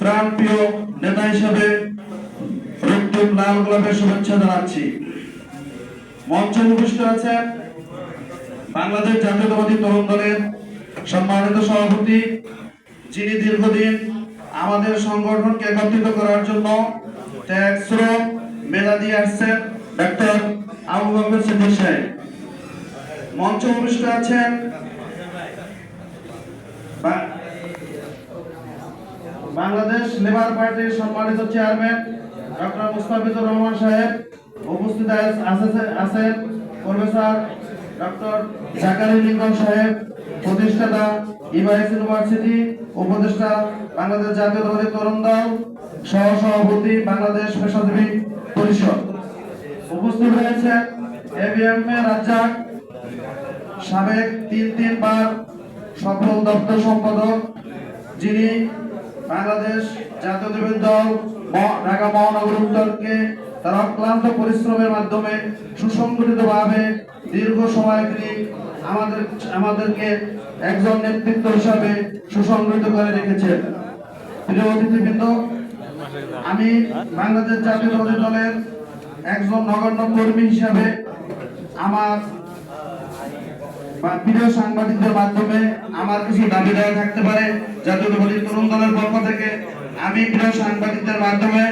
প্রাণপ্রিয় নেতা হিসেবে রক্তিম লাল গোলাপের শুভেচ্ছা জানাচ্ছি। মঞ্চে উপস্থিত আছেন বাংলাদেশ জাতীয়তাবাদী তরুণ দলের সম্মানিত সভাপতি, যিনি দীর্ঘদিন আমাদের সংগঠনকে একত্রিত করার জন্য ত্যাগ, শ্রম, মেধা দিয়ে আসছেন ডক্টর আবু বকর সিদ্দিক সাহেব। মঞ্চে উপস্থিত আছেন বাংলাদেশ লেবার পার্টির সম্মানিত চেয়ারম্যান ডক্টর মুস্তাফিজুর রহমান সাহেব, উপস্থিত আছে- আছেন প্রফেসর ডক্টর জাকারি লিঙ্গন সাহেব, প্রতিষ্ঠাতা ইভাইস ইউনিভার্সিটি, উপদেষ্টা বাংলাদেশ জাতীয়তাবাদী তরুণ দল সহ সভাপতি বাংলাদেশ পেশাজীবী পরিষদ। উপস্থিত হয়েছেন এবিএম রাজ্জাক, সাবেক তিন তিনবার সফল দপ্তর সম্পাদক, যিনি বাংলাদেশ জাতীয়তাবাদী দল ঢাকা মহানগর উত্তরকে তার অক্লান্ত পরিশ্রমের মাধ্যমে সুসংগঠিতভাবে দীর্ঘ সময় তিনি আমাদের, আমাদেরকে একজন নেতৃত্ব হিসাবে সুসংগঠিত করে রেখেছেন। প্রিয় অতিথিবৃন্দ, আমি বাংলাদেশ জাতীয়তাবাদী দলের একজন নগণ্য কর্মী হিসাবে আমার প্রিয় সাংবাদিকদের মাধ্যমে আমার কিছু দাবি দেওয়া থাকতে পারে। জাতীয়তাবাদী তরুণ দলের পক্ষ থেকে আমি প্রিয় সাংবাদিকদের মাধ্যমে